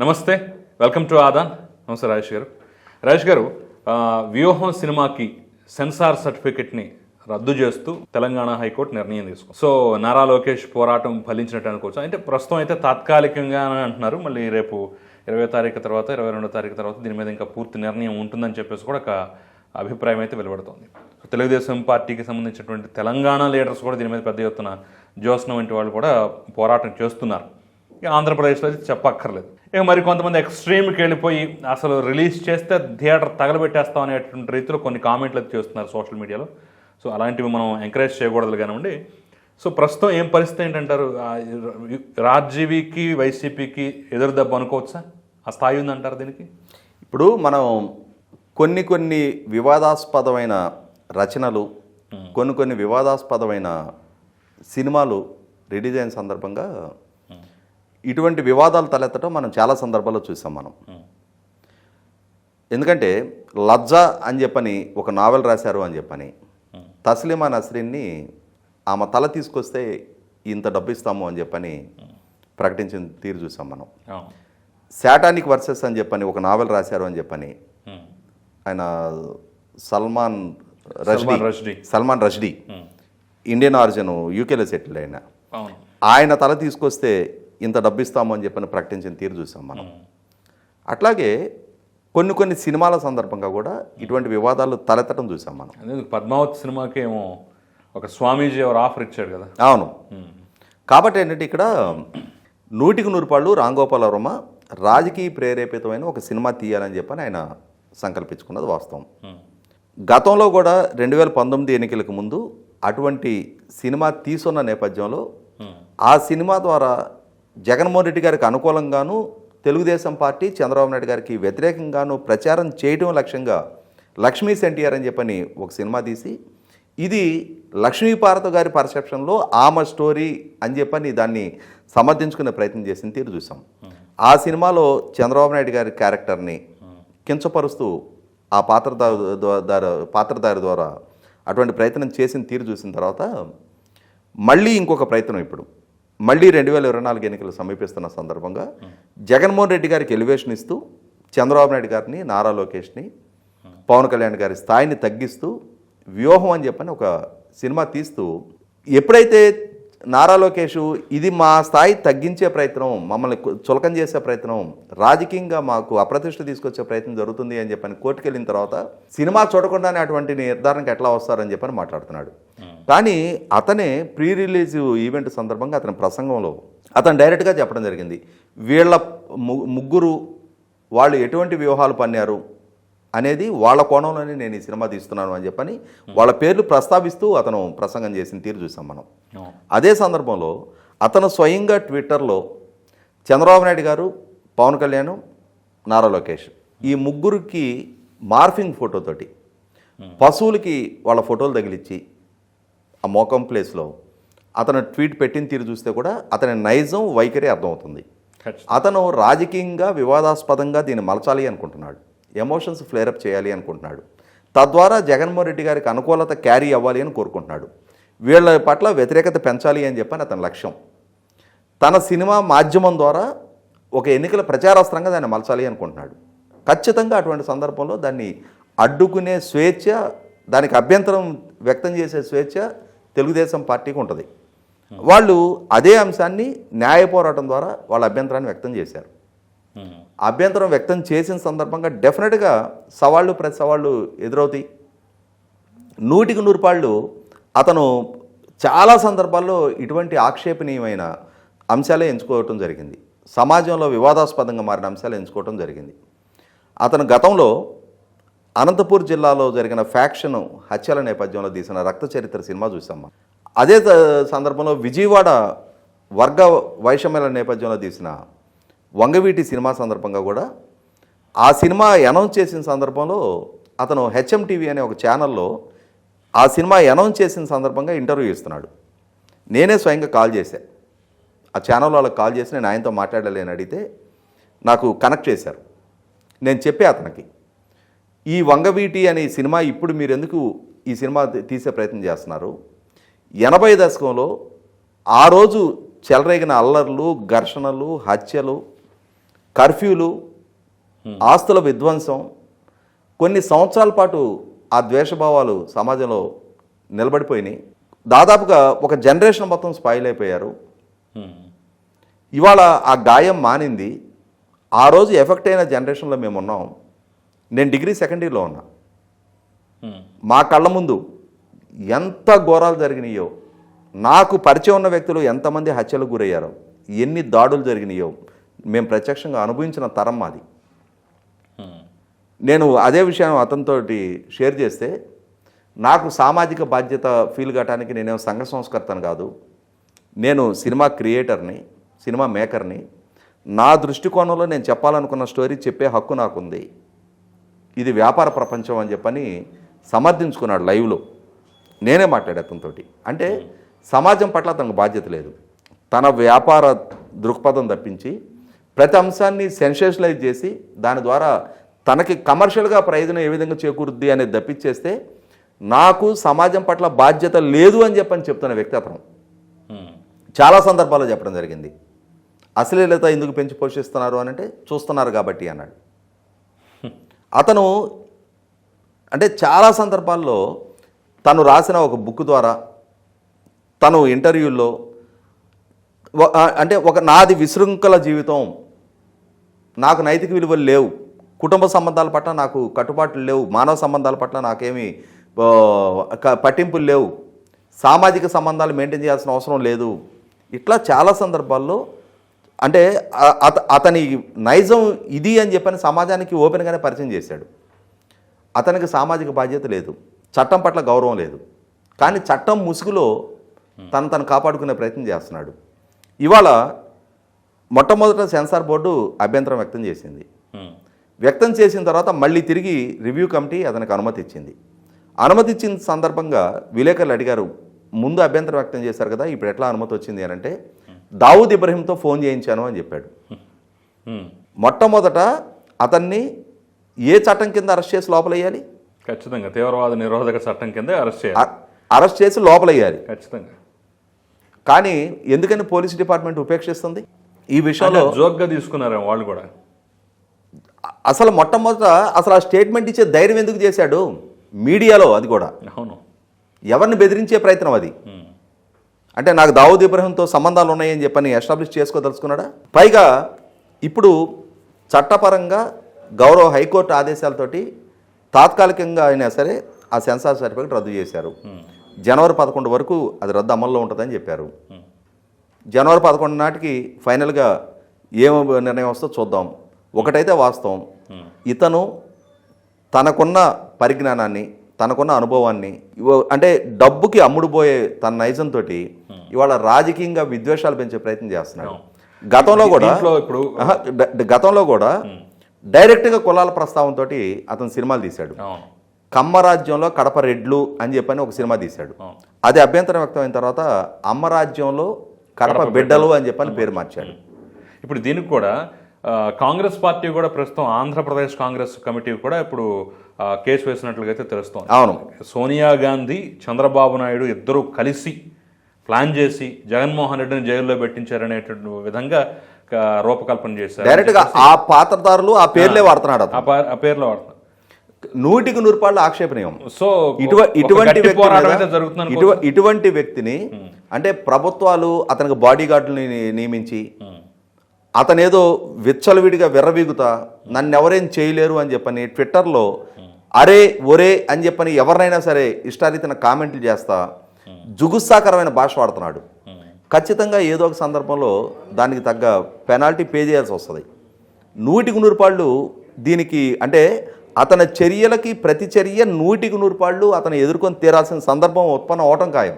నమస్తే welcome to Aadan. నమస్తే రాజేష్ గారు. రాజేష్ గారు వ్యూహం సినిమాకి సెన్సార్ సర్టిఫికెట్ని రద్దు చేస్తూ తెలంగాణ హైకోర్టు నిర్ణయం తీసుకుంది. సో నారా లోకేష్ పోరాటం ఫలించినట్టు అనుకోవచ్చు. అంటే ప్రస్తుతం అయితే తాత్కాలికంగా అంటున్నారు. మళ్ళీ రేపు ఇరవై తారీఖు తర్వాత ఇరవై రెండో తారీఖు తర్వాత దీని మీద ఇంకా పూర్తి నిర్ణయం ఉంటుందని చెప్పేసి కూడా ఒక అభిప్రాయం అయితే వెలువడుతోంది. తెలుగుదేశం పార్టీకి సంబంధించినటువంటి తెలంగాణ లీడర్స్ కూడా దీని మీద పెద్ద ఎత్తున జోస్న వంటి వాళ్ళు కూడా పోరాటం చేస్తున్నారు. ఇక ఆంధ్రప్రదేశ్లో అయితే చెప్పక్కర్లేదు. ఇక మరి కొంతమంది ఎక్స్ట్రీమ్కి వెళ్ళిపోయి అసలు రిలీజ్ చేస్తే థియేటర్ తగలబెట్టేస్తాం అనేటువంటి రీతిలో కొన్ని కామెంట్లు అయితే చేస్తున్నారు సోషల్ మీడియాలో. సో అలాంటివి మనం ఎంకరేజ్ చేయకూడదు కానివ్వండి. సో ప్రస్తుతం ఏం పరిస్థితి ఏంటంటారు? రాజీవికి వైసీపీకి ఎదురు దెబ్బ అనుకోవచ్చా? ఆ స్థాయి ఉందంటారు దీనికి? ఇప్పుడు మనం కొన్ని కొన్ని వివాదాస్పదమైన రచనలు కొన్ని కొన్ని వివాదాస్పదమైన సినిమాలు రిలీజ్ అయిన సందర్భంగా ఇటువంటి వివాదాలు తలెత్తడం మనం చాలా సందర్భాల్లో చూసాం మనం ఎందుకంటే లజ్జ అని చెప్పని ఒక నావెల్ రాశారు అని చెప్పని తస్లిమా నస్రీన్ని ఆమె తల తీసుకొస్తే ఇంత డబ్బు ఇస్తాము అని చెప్పని ప్రకటించిన తీరు చూసాం మనం. శాటానిక్ వర్సెస్ అని చెప్పని ఒక నావెల్ రాశారు అని చెప్పని. ఆయన సల్మాన్ రష్డీ సల్మాన్ రష్డీ. ఇండియన్ ఆరిజిన్ యూకేలో సెటిల్ అయిన ఆయన తల తీసుకొస్తే ఇంత డబ్బు ఇస్తాము అని చెప్పని ప్రకటించిన తీరు చూసాం మనం. అట్లాగే కొన్ని కొన్ని సినిమాల సందర్భంగా కూడా ఇటువంటి వివాదాలు తలెత్తడం చూసాం మనం. పద్మావతి సినిమాకి ఏమో ఒక స్వామీజీ ఎవరు ఆఫర్ ఇచ్చాడు కదా. అవును. కాబట్టి ఏంటంటే ఇక్కడ నూటికి నూరు పాళ్ళు రాంగోపాల వర్మ రాజకీయ ప్రేరేపితమైన ఒక సినిమా తీయాలని చెప్పని ఆయన సంకల్పించుకున్నది వాస్తవం. గతంలో కూడా రెండు వేల పంతొమ్మిది ఎన్నికలకు ముందు అటువంటి సినిమా తీసున్న నేపథ్యంలో. ఆ సినిమా ద్వారా జగన్మోహన్ రెడ్డి గారికి అనుకూలంగాను తెలుగుదేశం పార్టీ చంద్రబాబు నాయుడు గారికి వ్యతిరేకంగాను ప్రచారం చేయడం లక్ష్యంగా లక్ష్మీ సెంటియర్ అని చెప్పని ఒక సినిమా తీసి ఇది లక్ష్మీపార్వతి గారి పర్సెప్షన్లో ఆమె స్టోరీ అని చెప్పని దాన్ని సమర్థించుకునే ప్రయత్నం చేసిన తీరు చూసాం. ఆ సినిమాలో చంద్రబాబు నాయుడు గారి క్యారెక్టర్ని కించపరుస్తూ ఆ పాత్రదారు దారు పాత్రధారి ద్వారా అటువంటి ప్రయత్నం చేసిన తీరు చూసిన తర్వాత మళ్ళీ ఇంకొక ప్రయత్నం ఇప్పుడు. మళ్ళీ రెండు వేల ఇరవై నాలుగు ఎన్నికలు సమీపిస్తున్న సందర్భంగా జగన్మోహన్ రెడ్డి గారికి ఎలివేషన్ ఇస్తూ చంద్రబాబు నాయుడు గారిని నారా లోకేష్ని పవన్ కళ్యాణ్ గారి స్థాయిని తగ్గిస్తూ వ్యూహం అని చెప్పని ఒక సినిమా తీస్తూ ఎప్పుడైతే నారా లోకేష్ ఇది మా స్థాయి తగ్గించే ప్రయత్నం మమ్మల్ని చులకం చేసే ప్రయత్నం రాజకీయంగా మాకు అప్రతిష్ట తీసుకొచ్చే ప్రయత్నం జరుగుతుంది అని చెప్పని కోర్టుకు వెళ్ళిన తర్వాత సినిమా చూడకుండానే అటువంటి నిర్ధారణకు ఎట్లా వస్తారని చెప్పని మాట్లాడుతున్నాడు. కానీ అతనే ప్రీ రిలీజ్ ఈవెంట్ సందర్భంగా అతని ప్రసంగంలో అతను డైరెక్ట్గా చెప్పడం జరిగింది. వీళ్ళ ము- ముగ్గురు వాళ్ళు ఎటువంటి వ్యూహాలు పన్నారు అనేది వాళ్ళ కోణంలోనే నేను ఈ సినిమా తీస్తున్నాను అని చెప్పని వాళ్ళ పేర్లు ప్రస్తావిస్తూ అతను ప్రసంగం చేసిన తీరు చూసాం మనం. అదే సందర్భంలో అతను స్వయంగా ట్విట్టర్లో చంద్రబాబు నాయుడు గారు పవన్ కళ్యాణ్ నారా లోకేష్ ఈ ముగ్గురికి మార్ఫింగ్ ఫోటోతోటి పశువులకి వాళ్ళ ఫోటోలు తగిలిచ్చి ఆ మోకం ప్లేస్లో అతను ట్వీట్ పెట్టిన తీరు చూస్తే కూడా అతని నైజం వైఖరి అర్థమవుతుంది. అతను రాజకీయంగా వివాదాస్పదంగా దీన్ని మలచాలి అనుకుంటున్నాడు ఎమోషన్స్ ఫ్లేరప్ చేయాలి అనుకుంటున్నాడు. తద్వారా జగన్మోహన్ రెడ్డి గారికి అనుకూలత క్యారీ అవ్వాలి అని కోరుకుంటున్నాడు. వీళ్ళ పట్ల వ్యతిరేకత పెంచాలి అని చెప్పని అతని లక్ష్యం. తన సినిమా మాధ్యమం ద్వారా ఒక ఎన్నికల ప్రచారాస్త్రంగా దాన్ని మలచాలి అనుకుంటున్నాడు. ఖచ్చితంగా అటువంటి సందర్భంలో దాన్ని అడ్డుకునే స్వేచ్ఛ దానికి అభ్యంతరం వ్యక్తం చేసే స్వేచ్ఛ తెలుగుదేశం పార్టీకి ఉంటుంది. వాళ్ళు అదే అంశాన్ని న్యాయ పోరాటం ద్వారా వాళ్ళ అభ్యంతరాన్ని వ్యక్తం చేశారు. అభ్యంతరం వ్యక్తం చేసిన సందర్భంగా డెఫినెట్గా సవాళ్ళు ప్రతి సవాళ్ళు ఎదురవుతాయి. నూటికి నూరు పాళ్ళు అతను చాలా సందర్భాల్లో ఇటువంటి ఆక్షేపణీయమైన అంశాలే ఎంచుకోవటం జరిగింది. సమాజంలో వివాదాస్పదంగా మారిన అంశాలు ఎంచుకోవటం జరిగింది. అతను గతంలో అనంతపూర్ జిల్లాలో జరిగిన ఫ్యాక్షన్ హత్యల నేపథ్యంలో తీసిన రక్త చరిత్ర సినిమా చూసాం అదే సందర్భంలో విజయవాడ వర్గ వైషమ్యాల నేపథ్యంలో తీసిన వంగవీటి సినిమా సందర్భంగా కూడా ఆ సినిమా అనౌన్స్ చేసిన సందర్భంలో అతను హెచ్ఎం టీవీ అనే ఒక ఛానల్లో ఆ సినిమా అనౌన్స్ చేసిన సందర్భంగా ఇంటర్వ్యూ ఇస్తున్నాడు. నేనే స్వయంగా కాల్ చేశా. ఆ ఛానల్ వాళ్ళకి కాల్ చేసి నేను ఆయనతో మాట్లాడలేని అడిగితే నాకు కనెక్ట్ చేశారు. నేను చెప్పే అతనికి ఈ వంగవీటి అనే సినిమా ఇప్పుడు మీరు ఎందుకు ఈ సినిమా తీసే ప్రయత్నం చేస్తున్నారు? ఎనభై దశకంలో ఆ రోజు చెలరేగిన అల్లర్లు ఘర్షణలు హత్యలు కర్ఫ్యూలు ఆస్తుల విధ్వంసం కొన్ని సంవత్సరాల పాటు ఆ ద్వేషభావాలు సమాజంలో నిలబడిపోయినాయి. దాదాపుగా ఒక జనరేషన్ మొత్తం స్పాయిల్ అయిపోయారు. ఇవాళ ఆ గాయం మానింది. ఆ రోజు ఎఫెక్ట్ అయిన జనరేషన్లో మేము ఉన్నాం. నేను డిగ్రీ సెకండ్ ఇయర్లో ఉన్నా. మా కళ్ళ ముందు ఎంత ఘోరాలు జరిగినాయో నాకు పరిచయం ఉన్న వ్యక్తులు ఎంతమంది హత్యలకు గురయ్యారో ఎన్ని దాడులు జరిగినాయో మేము ప్రత్యక్షంగా అనుభవించిన తరం మాది. ఉమ్. నేను అదే విషయం అతనితో షేర్ చేస్తే నాకు సామాజిక బాధ్యత ఫీల్ కావడానికి నేనేం సంఘ సంస్కర్తను కాదు. నేను సినిమా క్రియేటర్ని సినిమా మేకర్ని నా దృష్టికోణంలో నేను చెప్పాలనుకున్న స్టోరీ చెప్పే హక్కు నాకుంది. ఇది వ్యాపార ప్రపంచం అని చెప్పని సమర్థించుకున్నాడు లైవ్లో. నేనే మాట్లాడే అతనితోటి. అంటే సమాజం పట్ల అతనికి బాధ్యత లేదు. తన వ్యాపార దృక్పథం తప్పించి ప్రతి అంశాన్ని సెన్సేషనలైజ్ చేసి దాని ద్వారా తనకి కమర్షియల్గా ప్రయోజనం ఏ విధంగా చేకూరుద్ది అనేది తప్పించేస్తే నాకు సమాజం పట్ల బాధ్యత లేదు అని చెప్పని చెప్తున్న వ్యక్తి అతను. చాలా సందర్భాల్లో చెప్పడం జరిగింది. అశ్లీలత ఎందుకు పెంచి పోషిస్తున్నారు అని అంటే చూస్తున్నారు కాబట్టి అన్నాడు. అతను అంటే చాలా సందర్భాల్లో తను రాసిన ఒక బుక్ ద్వారా తను ఇంటర్వ్యూల్లో అంటే ఒక నాది విశృంఖల జీవితం నాకు నైతిక విలువలు లేవు. కుటుంబ సంబంధాల పట్ల నాకు కట్టుబాట్లు లేవు. మానవ సంబంధాల పట్ల నాకేమీ పట్టింపులు లేవు. సామాజిక సంబంధాలు మెయింటైన్ చేయాల్సిన అవసరం లేదు. ఇట్లా చాలా సందర్భాల్లో అంటే అత అతని నైజం ఇది అని చెప్పని సమాజానికి ఓపెన్గానే పరిచయం చేశాడు. అతనికి సామాజిక బాధ్యత లేదు. చట్టం పట్ల గౌరవం లేదు. కానీ చట్టం ముసుగులో తను తను కాపాడుకునే ప్రయత్నం చేస్తున్నాడు. ఇవాళ మొట్టమొదట సెన్సార్ బోర్డు అభ్యంతరం వ్యక్తం చేసింది. వ్యక్తం చేసిన తర్వాత మళ్ళీ తిరిగి రివ్యూ కమిటీ అతనికి అనుమతి ఇచ్చింది. అనుమతి ఇచ్చిన సందర్భంగా విలేకరులు అడిగారు ముందు అభ్యంతరం వ్యక్తం చేశారు కదా ఇప్పుడు ఎట్లా అనుమతి వచ్చింది? అని అంటే దావూద్ ఇబ్రహీంతో ఫోన్ చేయించాను అని చెప్పాడు. మొట్టమొదట అతన్ని ఏ చట్టం కింద అరెస్ట్ చేసి లోపలయ్యాలి ఖచ్చితంగా. తీవ్రవాద నిరోధక చట్టం కింద అరెస్ట్ చేయాలి. అరెస్ట్ చేసి లోపలయ్యాలి ఖచ్చితంగా. కానీ ఎందుకని పోలీస్ డిపార్ట్మెంట్ ఉపేక్షిస్తుంది? ఈ విషయంలో జోక్గా తీసుకున్నారు వాళ్ళు కూడా. అసలు మొట్టమొదట అసలు ఆ స్టేట్మెంట్ ఇచ్చే ధైర్యం ఎందుకు చేశాడు? మీడియాలో అది కూడా. అవును. ఎవరిని బెదిరించే ప్రయత్నం అది. అంటే నాకు దావూద్ ఇబ్రహంతో సంబంధాలు ఉన్నాయని చెప్పని ఎస్టాబ్లిష్ చేసుకోదలుచుకున్నాడా? పైగా ఇప్పుడు చట్టపరంగా గౌరవ హైకోర్టు ఆదేశాలతోటి తాత్కాలికంగా అయినా సరే ఆ సెన్సార్ సర్టిఫికేట్ రద్దు చేశారు. జనవరి పదకొండు వరకు అది రద్దు అమల్లో ఉంటుందని చెప్పారు. జనవరి పదకొండు నాటికి ఫైనల్గా ఏం నిర్ణయం వస్తుందో చూద్దాం. ఒకటైతే వాస్తవం. ఇతను తనకున్న పరిజ్ఞానాన్ని తనకున్న అనుభవాన్ని అంటే డబ్బుకి అమ్ముడుపోయే తన నైజంతో ఇవాళ రాజకీయంగా విద్వేషాలు పెంచే ప్రయత్నం చేస్తున్నాడు. గతంలో కూడా ఇప్పుడు గతంలో కూడా డైరెక్ట్గా కులాల ప్రస్తావనతో అతను సినిమాలు తీశాడు. కమ్మరాజ్యంలో కడప రెడ్లు అని చెప్పని ఒక సినిమా తీశాడు. అది అభ్యంతరం వ్యక్తమైన తర్వాత అమ్మరాజ్యంలో కడప బిడ్డలు అని చెప్పని పేరు మార్చాడు ఇప్పుడు దీనికి కూడా కాంగ్రెస్ పార్టీ కూడా ప్రస్తుతం ఆంధ్రప్రదేశ్ కాంగ్రెస్ కమిటీ కూడా ఇప్పుడు కేసు వేసినట్లుగా అయితే తెలుస్తోంది. అవును. సోనియా గాంధీ చంద్రబాబు నాయుడు ఇద్దరు కలిసి ప్లాన్ చేసి జగన్మోహన్ రెడ్డిని జైల్లో పెట్టించారనేటువంటి విధంగా రూపకల్పన చేశారు. డైరెక్ట్గా ఆ పాత్రదారులు ఆ పేర్లే వాడుతున్నాడు ఆ పేర్లో వాడుతున్నారు. నూటికి నూరు పాళ్ళు ఆక్షేపణీయం. సో ఇటువంటి గట్టి వ్యక్తి పోరాటం మీద- అయితే జరుగుతుంది ఇటువ ఇటువంటి వ్యక్తిని అంటే ప్రభుత్వాలు అతనికి బాడీ గార్డులని నియమించి అతనేదో విచ్చలవిడిగా విర్రవీగుతా నన్ను ఎవరేం చేయలేరు అని చెప్పని ట్విట్టర్లో అరే ఒరే అని చెప్పని ఎవరినైనా సరే ఇష్టారీతిన కామెంట్లు చేస్తా జుగుత్సాకరమైన భాష వాడుతున్నాడు. ఖచ్చితంగా ఏదో ఒక సందర్భంలో దానికి తగ్గ పెనాల్టీ పే చేయాల్సి వస్తుంది. నూటికి నూరు పాళ్ళు దీనికి అంటే అతని చర్యలకి ప్రతి చర్య నూటికి నూరు పాళ్ళు అతను ఎదుర్కొని తీరాల్సిన సందర్భం ఉత్పన్నం అవటం ఖాయం.